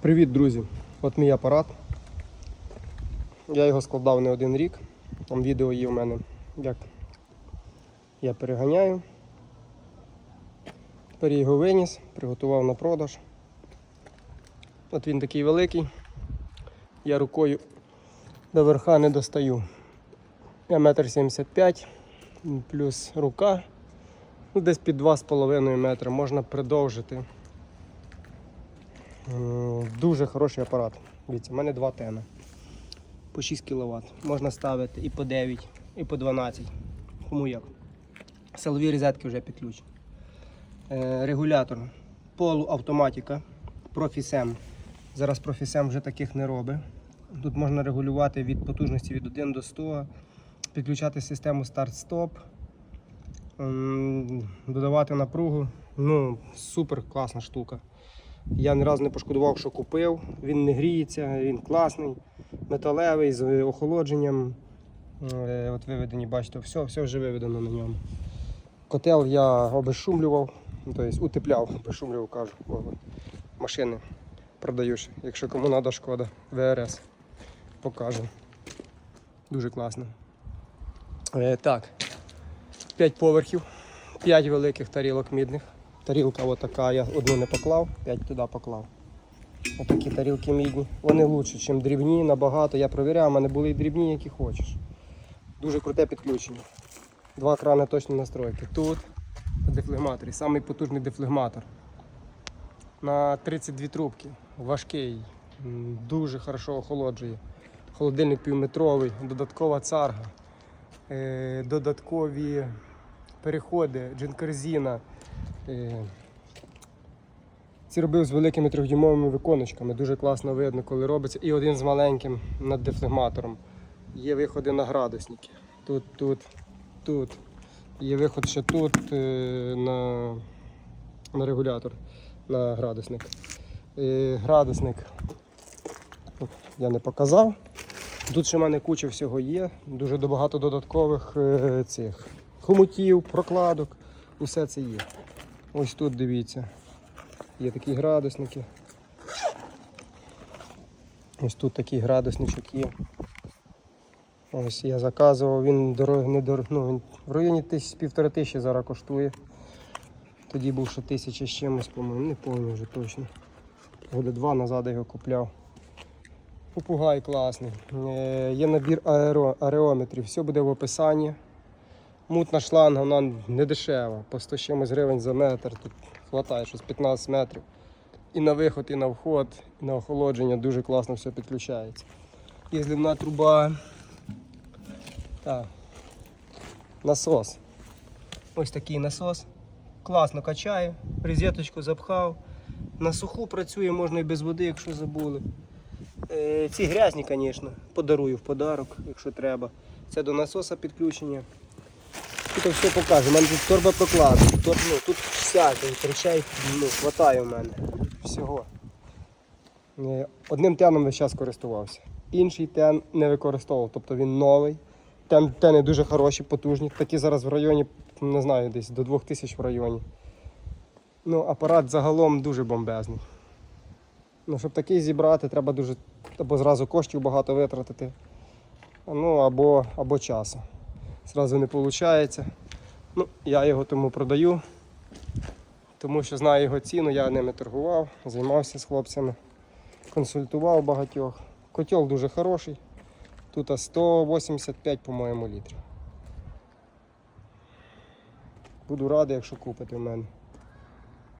Привіт, друзі! От мій апарат. Я його складав не один рік. Там відео є в мене, як я переганяю. Тепер я його виніс, приготував на продаж. От він такий великий. Я рукою до верха не достаю. Я метр сімдесят п'ять, плюс рука. Ну, десь під 2,5 метри можна продовжити. М, Дуже хороший апарат. Дивіться, у мене два тена. По 6 кВт. Можна ставити і по 9, і по 12. Кому як. Силові розетки вже підключені. Е, регулятор полуавтоматика. Профісем. Зараз профісем вже таких не робить. Тут можна регулювати від потужності від 1 до 100, підключати систему старт-стоп, додавати напругу. Ну, супер класна штука. Я ні разу не пошкодував, що купив. Він не гріється, він класний, металевий, з охолодженням. Е, От виведені, бачите, все, все вже виведено на ньому. Котел я обезшумлював, тобто утепляв, обезшумлював, кажу. Машини продаю, якщо кому треба шкода, ВРС. Покажу. Дуже класно. Е, так, 5 поверхів, 5 великих тарілок мідних. Тарілка отака, я одну не поклав, 5 туди поклав. Отакі тарілки мідні. Вони лучше, ніж дрібні, набагато. Я провіряв, у мене були і дрібні, які хочеш. Дуже круте підключення. Два крани точно настройки. Тут дефлегматорі, самий потужний дефлегматор. На 32 трубки. Важкий, дуже хорошо охолоджує. Холодильник півметровий, додаткова царга, е, додаткові переходи, джинкерзіна. Е, Ці робив з великими трьохдюймовими виконочками. Дуже класно видно, коли робиться. І один з маленьким над дефлегматором. Є виходи на градусники. Тут, тут, тут. Є виход ще тут е, на, на регулятор, на градусник. Е, Градусник я не показав. Тут ще в мене куча всього є. Дуже багато додаткових цих хомутів, прокладок. Усе це є. Ось тут дивіться. Є такі градусники. Ось тут такий градусничок є. Ось я заказував, він дорог, не дор... ну, він в районі тисяч, півтори тисячі зараз коштує. Тоді був ще тисяча з чимось, по-моєму, не пам'ятаю вже точно. Годи два назад його купляв. Попугай класний. Е, є набір аеро... аерометрів, все буде в описанні. Мутна шланга, вона не дешева, по 100 чимось гривень за метр. Тут хватає щось 15 метрів. І на виход, і на вход, і на охолодження дуже класно все підключається. Є зливна труба. Так. Насос. Ось такий насос. Класно качає, розеточку запхав. На суху працює, можна і без води, якщо забули. Е, ці грязні, звісно, подарую в подарок, якщо треба. Це до насоса підключення. Тут все покажу. У мене тут торба прокладу. Тут, ну, тут всяке, речей ну, хватає у мене. Всього. Е, Одним теном весь час користувався. Інший тен не використовував, тобто він новий. Тен, тени дуже хороші, потужні. Такі зараз в районі, не знаю, десь до 2000 в районі. Ну, апарат загалом дуже бомбезний. Ну, щоб такий зібрати, треба дуже або зразу коштів багато витратити, ну, або, або часу. Зразу не виходить. Ну, я його тому продаю, тому що знаю його ціну, я ними торгував, займався з хлопцями, консультував багатьох. Котел дуже хороший. Тут 185, по-моєму, літрів. Буду радий, якщо купите в мене.